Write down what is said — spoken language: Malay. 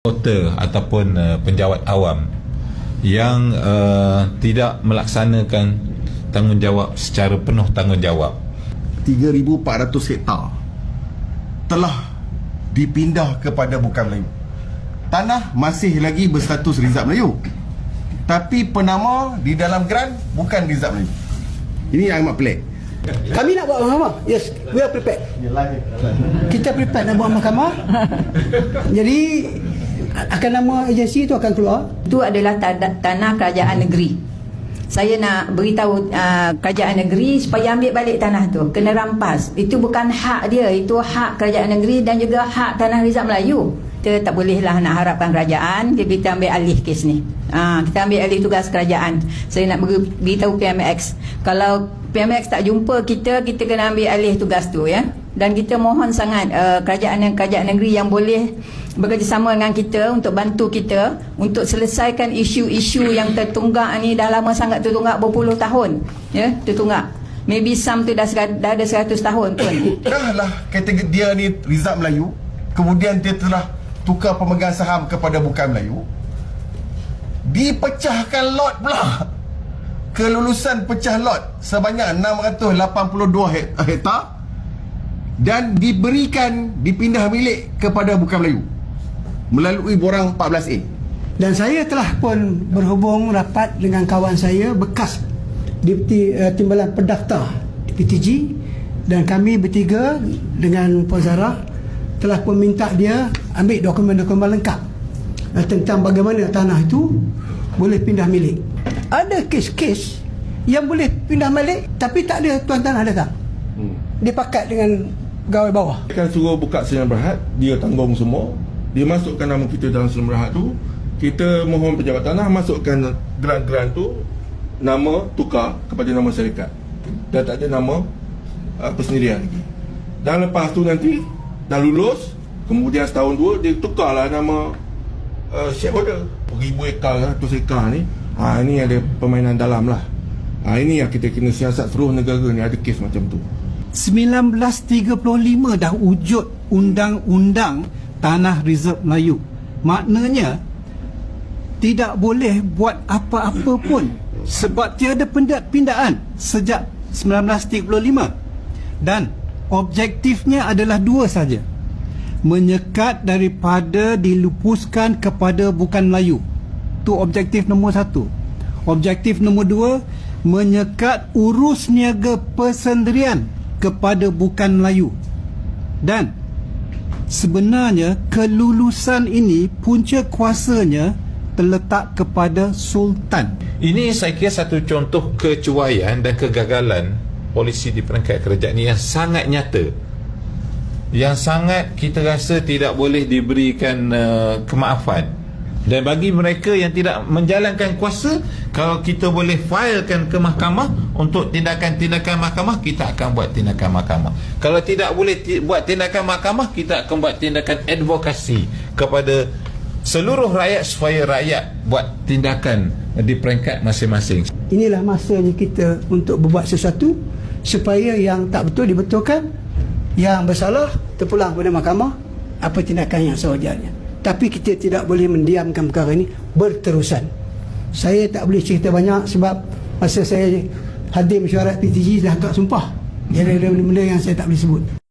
voter ataupun uh, penjawat awam yang uh, tidak melaksanakan tanggungjawab secara penuh tanggungjawab 3,400 hektar telah dipindah kepada Bukan Melayu. Tanah masih lagi berstatus Rizab Melayu. Tapi penama di dalam geran bukan Rizab Melayu. Ini yang amat pelik. Kami nak buat mahkamah. Yes, we are prepared. Kita prepared nak buat mahkamah. Jadi akan nama agensi itu akan keluar. Itu adalah ta- tanah kerajaan negeri. Saya nak beritahu uh, kerajaan negeri supaya ambil balik tanah tu. Kena rampas. Itu bukan hak dia. Itu hak kerajaan negeri dan juga hak tanah Rizal Melayu. Kita tak bolehlah nak harapkan kerajaan kita ambil alih kes ni. Ha, kita ambil alih tugas kerajaan. Saya nak beri- beritahu PMX. Kalau PMX tak jumpa kita, kita kena ambil alih tugas tu ya. Dan kita mohon sangat uh, kerajaan kerajaan negeri yang boleh bekerjasama dengan kita untuk bantu kita untuk selesaikan isu-isu yang tertunggak ni dah lama sangat tertunggak berpuluh tahun ya tertunggak maybe some tu dah, dah ada 100 tahun pun Dah lah kategori dia ni Rizab Melayu. Kemudian dia telah tukar pemegang saham kepada Bukan Melayu. Dipecahkan lot pula. Kelulusan pecah lot sebanyak 682 hek- hektar dan diberikan dipindah milik kepada Bukan Melayu melalui borang 14A. Dan saya telah pun berhubung rapat dengan kawan saya bekas Deputi uh, Timbalan Pendaftar PTG dan kami bertiga dengan Puan Zara telah pun minta dia ambil dokumen-dokumen lengkap uh, tentang bagaimana tanah itu boleh pindah milik. Ada kes-kes yang boleh pindah milik tapi tak ada tuan tanah datang. Hmm. Dia pakat dengan pegawai bawah. Akan suruh buka selim berhad Dia tanggung semua. Dia masukkan nama kita dalam selim berhad tu. Kita mohon pejabat tanah Masukkan geran-geran tu Nama tukar kepada nama syarikat. Dan tak ada nama uh, Persendirian lagi. Dan lepas tu nanti Dah lulus Kemudian setahun dua Dia tukarlah nama uh, Shareholder Ribu ekar Ratus ekar ni. Ha, Ini ada permainan dalam lah. Ha, Ini yang kita kena siasat Seluruh negara ni. Ada kes macam tu 1935 dah wujud undang-undang tanah reserve Melayu. Maknanya tidak boleh buat apa-apa pun sebab tiada pindaan sejak 1935. Dan objektifnya adalah dua saja. Menyekat daripada dilupuskan kepada bukan Melayu. Tu objektif nombor satu. Objektif nombor dua, menyekat urus niaga persendirian kepada bukan Melayu. Dan sebenarnya kelulusan ini punca kuasanya terletak kepada sultan. ini saya kira satu contoh kecuaian dan kegagalan polisi di peringkat kerajaan ini yang sangat nyata yang sangat kita rasa tidak boleh diberikan uh, kemaafan dan bagi mereka yang tidak menjalankan kuasa kalau kita boleh filekan ke mahkamah untuk tindakan-tindakan mahkamah kita akan buat tindakan mahkamah. Kalau tidak boleh ti- buat tindakan mahkamah kita akan buat tindakan advokasi kepada seluruh rakyat supaya rakyat buat tindakan di peringkat masing-masing. Inilah masanya kita untuk berbuat sesuatu supaya yang tak betul dibetulkan, yang bersalah terpulang kepada mahkamah. Apa tindakan yang sewajarnya. Tapi kita tidak boleh mendiamkan perkara ini berterusan. Saya tak boleh cerita banyak sebab masa saya hadir mesyuarat PTG dah agak sumpah. Jadi ada benda-benda yang saya tak boleh sebut.